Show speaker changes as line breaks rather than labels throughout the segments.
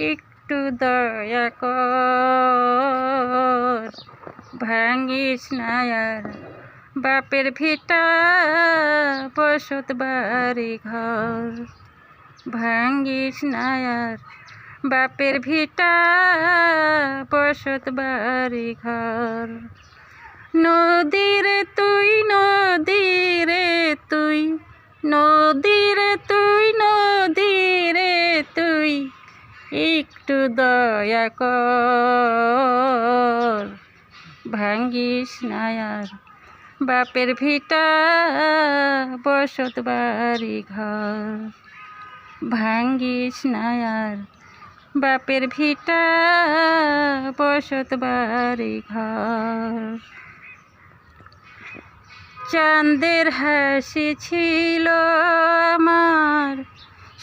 একটু দয়া কর। ভাঙিস না আর। বাপের ভিটা বসত বাড়ি ঘর। ভাঙ্গিস না আর। বাপের ভিটা বসত বাড়ি ঘর। নদীরে তুই নদীরে তুই। নদীরে তুই নদীরে তুই একটু দয়া কর। ভাঙ্গিস না আর। বাপের ভিটা বসত বাড়ি ঘর। ভাঙ্গিস না আর। বাপের ভিটা বসত বাড়ি ঘর। চাঁদের হাসি ছিল আমার।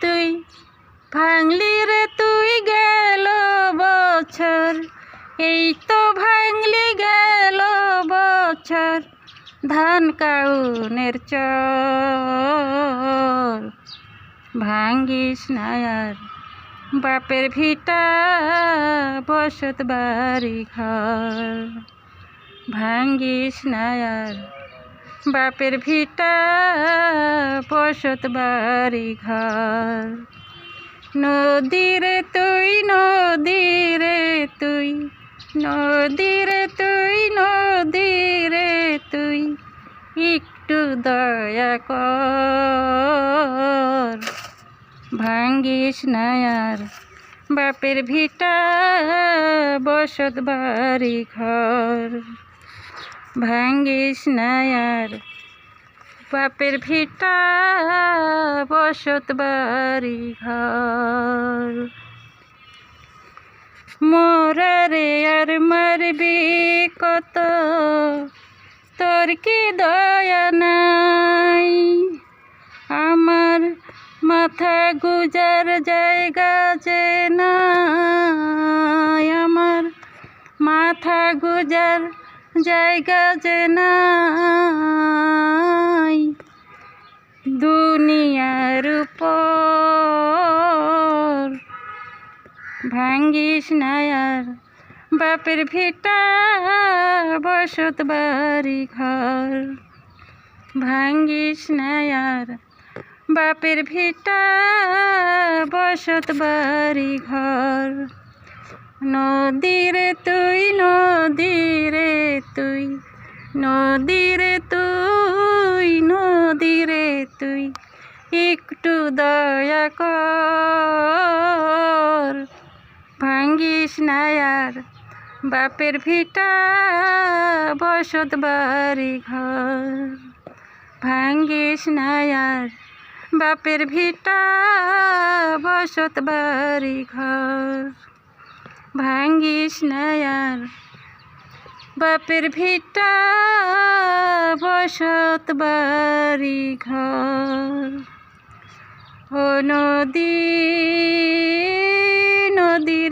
তুই ভাঙলি রে তুই গেল বছর। এই তো ভাঙলি গেল বছর, ধান কাউনের চর। ভাঙ্গিস নায়ার বাপের ভিটা, বসত বাড়ি ঘর। ভাঙ্গিস নায়ার বাপের ভিটা বসত বাড়ি ঘর। নদীরে তুই নদীরে তুই নদীরে তুই নদীরে তুই, একটু দয়া কর। ভাঙ্গিস নায়ার বাপের ভিটা বসত বাড়ি ঘর। ভাঙ্গিস না আর বাপের ভিটা, বসত বাড়ি ঘর। মোরারে আর মারবি কত, তোর কি দয়া নাই? আমার মাথা গুজার জায়গা যে না আমার মাথা গুজার জায়গা যে নাই দুনিয়ার উপর। ভাঙ্গিস না আর বাপের ভিটা, বসত বাড়ি ঘর। ভাঙ্গিস না আর বাপের ভিটা, বসত বাড়ি ঘর। নদীরে তুই নদীরে তুই নদীরে তুই নদীরে তুই, একটু দয়া কর। ভাঙ্গিস নায়ার বাপের ভিটা, বসত বাড়ি ঘর। ভাঙ্গিস নায়ার বাপের ভিটা, বসত বাড়ি ঘর। ভাঙ্গিস না আর। বাপের ভিটা বসত বাড়ি ঘর। ও নদী নদী